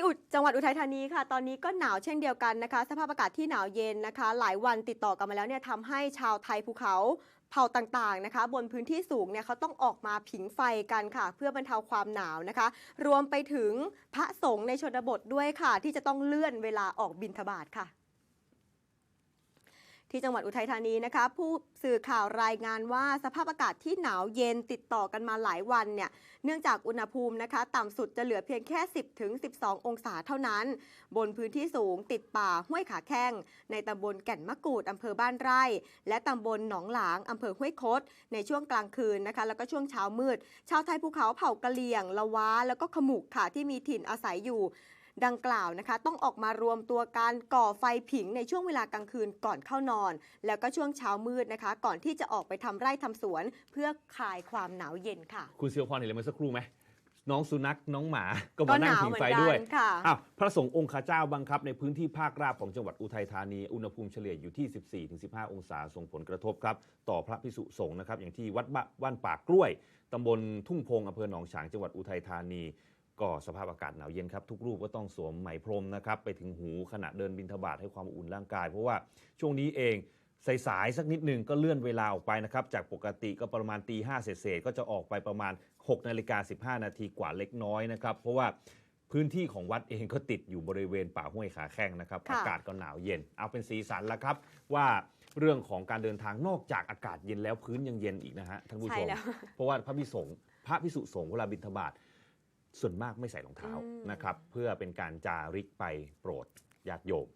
ที่จังหวัดอุทัยธานีค่ะ ตอนนี้ก็หนาวเช่นเดียวกันนะคะ สภาพอากาศที่หนาวเย็นนะคะ หลายวันติดต่อกันมาแล้วเนี่ยทำให้ชาวไทยภูเขาเผ่าต่างๆนะคะ บนพื้นที่สูงเนี่ยเขาต้องออกมาผิงไฟกันค่ะ เพื่อบรรเทาความหนาวนะคะ รวมไปถึงพระสงฆ์ในชนบทด้วยค่ะ ที่จะต้องเลื่อนเวลาออกบินทบาทค่ะ ที่จังหวัดอุทัยธานีนะคะ ผู้สื่อข่าวรายงานว่าสภาพอากาศที่หนาวเย็นติดต่อกันมาหลายวันเนี่ยเนื่องจากอุณหภูมินะคะ ต่ำสุดจะเหลือเพียงแค่ 10ถึง12 องศาเท่านั้น บนพื้นที่สูงติดป่าห้วยขาแข้ง ในตำบลแก่นมะกรูดอำเภอบ้านไร่ และตำบลหนองหลางอำเภอห้วยคดในช่วงกลางคืนนะคะ แล้วก็ช่วงเช้ามืดชาวไทยภูเขาเผ่ากะเหลี่ยงละว้า แล้วก็ขมุกค่ะที่มีถิ่นอาศัยอยู่ ดังกล่าวนะคะ ต้องออกมารวมตัวการก่อไฟผิงในช่วงเวลากลางคืนก่อนเข้านอน แล้วก็ช่วงเช้ามืดนะคะ ก่อนที่จะออกไปทำไร่ทำสวน เพื่อคลายความหนาวเย็นค่ะ คุณเซียวพรเห็นเลยเมื่อสักครู่ไหมน้องสุนัขน้องหมาก็ก็มาหนั่งนาวผิงเหมือไฟนกัด้วยนค่ะอ้าวพระสงฆ์องค์ข้าเจ้าบังคับ ในพื้นที่ภาคราบของจังหวัดอุทัยธานี อุณหภูมิเฉลี่ยอยู่ที่ 14-15 องศาส่งผลกระทบครับ ต่อพระพิสุสงฆ์นะครับ อย่างที่วัดบ้านบ้านปากกล้วยตำบลทุ่งพงอำเภอหนองฉางจังหวัดอุทัยธานี ก็สภาพอากาศหนาวเย็นครับ ทุกรูปก็ต้องสวมไหมพรมนะครับ ไปถึงหูขณะเดินบินทบาทให้ความอุ่นร่างกาย เพราะว่าช่วงนี้เองสายๆสักนิดหนึ่งก็เลื่อนเวลาออกไปนะครับ จากปกติก็ประมาณตีห้าเศษๆก็จะออกไปประมาณ6นาฬิกา15 นาทีกว่าเล็กน้อยนะครับ เพราะว่าพื้นที่ของวัดเองก็ติดอยู่บริเวณป่าห้วยขาแข้งนะครับค่ะอากาศก็หนาวเย็น เอาเป็นสีสันละครับ ว่าเรื่องของการเดินทางนอกจากอากาศเย็นแล้วพื้นยังเย็นอีกนะฮะท่านผู้ชใช่มแล้วเพราะว่าพระพิสงฆ์พระพิสุสงฆ์เวลาบิณฑบาต ส่วนมากไม่ใส่รองเท้าอืมนะครับ เพื่อเป็นการจาริกไปโปรดญาติโยม